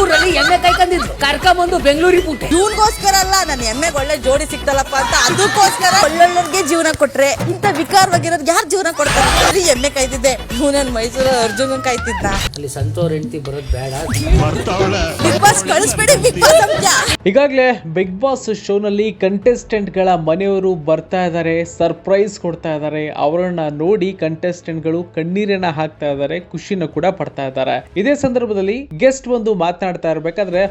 ಊರಲ್ಲಿ ಎಮ್ಮೆ ಕೈಕಂದಿದ್ರು ಕರ್ಕೊಂಬಂದು ಬೆಂಗಳೂರಿಗೆ ಬಿಟ್ಟೆ ಇವನ್ಗೋಸ್ಕರ ಅಲ್ಲ ನನ್ನ ಎಮ್ಮೆಗೆ ಒಳ್ಳೆ ಜೋಡಿ ಸಿಕ್ತಲ್ಲಪ್ಪ ಅಂತ ಅದಕ್ಕೋಸ್ಕರ ಒಳ್ಳೊಳ್ಳೋರ್ಗೆ ಜೀವನ ಕೊಟ್ರೆ ಇಂಥ ವಿಕಾರವಾಗಿರೋದು ಯಾರು ಜೀವನ ಕೊಡ್ತಾರೆ? ಎಮ್ಮೆ ಕಾಯ್ತಿದ್ದೆ. ಇವನನ್ ಮೈಸೂರು ಅರ್ಜುನ್ ಕಾಯ್ತಿದ್ದ. ಅಲ್ಲಿ ಸಂತೋರ್ ಹೆಂಡತಿ ಬರೋದು ಬೇಡ. ಬಿಗ್ ಬಾಸ್ ಕಳಿಸ್ಬೇಡಿ ಬಿಗ್ ಬಾಸ್ ಅಂತ ಈಗಾಗಲೇ ಬಿಗ್ ಬಾಸ್ ಶೋನಲ್ಲಿ ಕಂಟೆಸ್ಟೆಂಟ್ಗಳ ಮನೆಯವರು ಬರ್ತಾ ಇದ್ದಾರೆ ಸರ್ಪ್ರೈಸ್ ಕೊಡ್ತಾ ಇದ್ದಾರೆ. ಅವರನ್ನ ನೋಡಿ ಕಂಟೆಸ್ಟೆಂಟ್ಗಳು ಕಣ್ಣೀರನ್ನ ಹಾಕ್ತಾ ಇದ್ದಾರೆ, ಖುಷಿನ ಕೂಡ ಪಡ್ತಾ ಇದ್ದಾರೆ. ಇದೇ ಸಂದರ್ಭದಲ್ಲಿ ಗೆಸ್ಟ್ ಬಂದು ಮಾತನಾಡ್ತಾ ಇರಬೇಕಾದ್ರೆ,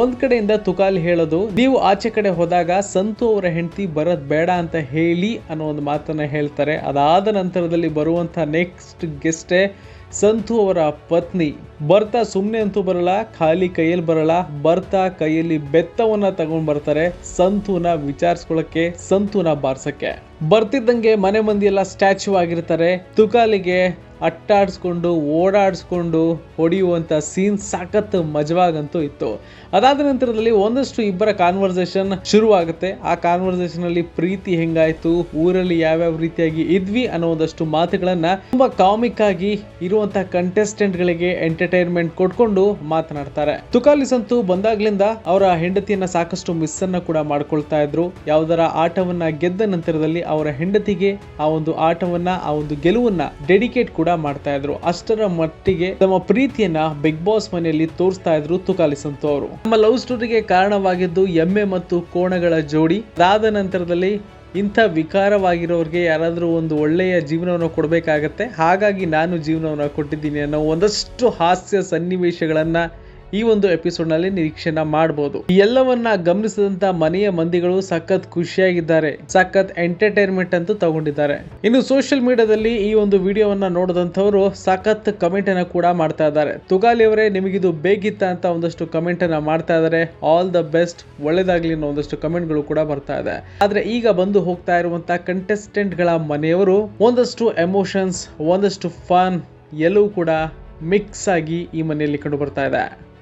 ಒಂದ್ ಕಡೆಯಿಂದ ತುಕಾಲಿ ಹೇಳೋದು, ನೀವು ಆಚೆ ಕಡೆ ಹೋದಾಗ ಸಂತು ಅವರ ಹೆಂಡತಿ ಬರೋದ್ ಬೇಡ ಅಂತ ಹೇಳಿ ಅನ್ನೋ ಒಂದು ಮಾತನ್ನ ಹೇಳ್ತಾರೆ. ಅದಾದ ನಂತರದಲ್ಲಿ ಬರುವಂತ ನೆಕ್ಸ್ಟ್ ಗೆಸ್ಟೇ ಸಂತು ಅವರ ಪತ್ನಿ ಬರ್ತಾ ಸುಮ್ಮನೆ ಅಂತೂ ಬರಲ್ಲ, ಖಾಲಿ ಕೈಯಲ್ಲಿ ಬರಲ್ಲ. ಬರ್ತಾ ಕೈಯಲ್ಲಿ ಬೆತ್ತವನ್ನ ತಗೊಂಡ್ ಬರ್ತಾರೆ ಸಂತುನ ವಿಚಾರಿಸ್ಕೊಳಕ್ಕೆ, ಸಂತುನ ಬಾರ್ಸಕ್ಕೆ. ಬರ್ತಿದ್ದಂಗೆ ಮನೆ ಮಂದಿ ಎಲ್ಲ ಸ್ಟ್ಯಾಚ್ಯೂ ಆಗಿರ್ತಾರೆ. ತುಕಾಲಿಗೆ ಅಟ್ಟಾಡಿಸ್ಕೊಂಡು, ಓಡಾಡಿಸ್ಕೊಂಡು ಹೊಡೆಯುವಂಥ ಸೀನ್ ಸಾಕತ್ ಮಜವಾಗಂತೂ ಇತ್ತು. ಅದಾದ ನಂತರದಲ್ಲಿ ಒಂದಷ್ಟು ಇಬ್ಬರ ಕಾನ್ವರ್ಸೇಷನ್ ಶುರುವಾಗುತ್ತೆ. ಆ ಕಾನ್ವರ್ಸೇಷನ್ ಅಲ್ಲಿ ಪ್ರೀತಿ ಹೆಂಗಾಯ್ತು, ಊರಲ್ಲಿ ಯಾವ್ಯಾವ ರೀತಿಯಾಗಿ ಇದ್ವಿ ಅನ್ನೋ ಒಂದಷ್ಟು ಮಾತುಗಳನ್ನ ತುಂಬಾ ಕಾಮಿಕ್ ಆಗಿ ಇರುವಂತಹ ಕಂಟೆಸ್ಟೆಂಟ್ ಗಳಿಗೆ ಎಂಟರ್ಟೈನ್ಮೆಂಟ್ ಕೊಟ್ಕೊಂಡು ಮಾತನಾಡ್ತಾರೆ. ತುಕಾಲಿಸ್ ಅಂತೂ ಬಂದಾಗ್ಲಿಂದ ಅವರ ಹೆಂಡತಿಯನ್ನ ಸಾಕಷ್ಟು ಮಿಸ್ ಅನ್ನ ಕೂಡ ಮಾಡ್ಕೊಳ್ತಾ ಇದ್ರು. ಯಾವ್ದರ ಆಟವನ್ನ ಗೆದ್ದ ನಂತರದಲ್ಲಿ ಅವರ ಹೆಂಡತಿಗೆ ಆ ಒಂದು ಆಟವನ್ನ, ಆ ಒಂದು ಗೆಲುವನ್ನ ಡೆಡಿಕೇಟ್ ಕೂಡ ಮಾಡ್ತಾ ಇದ್ರು. ಅಷ್ಟರ ಮಟ್ಟಿಗೆ ತಮ್ಮ ಪ್ರೀತಿಯನ್ನ ಬಿಗ್ ಬಾಸ್ ಮನೆಯಲ್ಲಿ ತೋರಿಸ್ತಾ ಇದ್ರು ತುಕಾಲಿ ಸಂತು ಅವರು. ನಮ್ಮ ಲವ್ ಸ್ಟೋರಿಗೆ ಕಾರಣವಾಗಿದ್ದು ಎಮ್ಮೆ ಮತ್ತು ಕೋಣಗಳ ಜೋಡಿ. ಅದಾದ ನಂತರದಲ್ಲಿ ಇಂಥ ವಿಕಾರವಾಗಿರೋರಿಗೆ ಯಾರಾದರೂ ಒಂದು ಒಳ್ಳೆಯ ಜೀವನವನ್ನು ಕೊಡಬೇಕಾಗತ್ತೆ. ಹಾಗಾಗಿ ನಾನು ಜೀವನವನ್ನು ಕೊಟ್ಟಿದ್ದೀನಿ ಅನ್ನೋ ಒಂದಷ್ಟು ಹಾಸ್ಯ ಸನ್ನಿವೇಶಗಳನ್ನ ಈ ಒಂದು ಎಪಿಸೋಡ್ನಲ್ಲಿ ನಿರೀಕ್ಷೆನ ಮಾಡಬಹುದು ಎಲ್ಲವನ್ನ ಗಮನಿಸಿದಂತ ಮನೆಯ ಮಂದಿಗಳು ಸಖತ್ ಖುಷಿಯಾಗಿದ್ದಾರೆ. ಸಖತ್ ಎಂಟರ್ಟೈನ್ಮೆಂಟ್ ಅಂತೂ ತಗೊಂಡಿದ್ದಾರೆ. ಇನ್ನು ಸೋಷಿಯಲ್ ಮೀಡಿಯಾದಲ್ಲಿ ಈ ಒಂದು ವಿಡಿಯೋವನ್ನ ನೋಡಿದಂಥವರು ಸಖತ್ ಕಮೆಂಟ್ ಅನ್ನ ಕೂಡ ಮಾಡ್ತಾ ಇದ್ದಾರೆ. ತುಗಾಲಿ ಅವರೇ, ನಿಮಗಿದು ಬೇಕಿತ್ತ ಅಂತ ಒಂದಷ್ಟು ಕಮೆಂಟ್ ಅನ್ನ ಮಾಡ್ತಾ ಇದ್ದಾರೆ. ಆಲ್ ದ ಬೆಸ್ಟ್ ಒಳ್ಳೇದಾಗ್ಲಿ ಅನ್ನೋ ಒಂದಷ್ಟು ಕಮೆಂಟ್ಗಳು ಕೂಡ ಬರ್ತಾ ಇದೆ. ಆದ್ರೆ ಈಗ ಬಂದು ಹೋಗ್ತಾ ಇರುವಂತ ಕಂಟೆಸ್ಟೆಂಟ್ಗಳ ಮನೆಯವರು ಒಂದಷ್ಟು ಎಮೋಷನ್ಸ್ ಒಂದಷ್ಟು ಫನ್ ಎಲ್ಲವೂ ಕೂಡ ಮಿಕ್ಸ್ ಆಗಿ ಈ ಮನೆಯಲ್ಲಿ ಕಂಡು ಬರ್ತಾ ಇದೆ.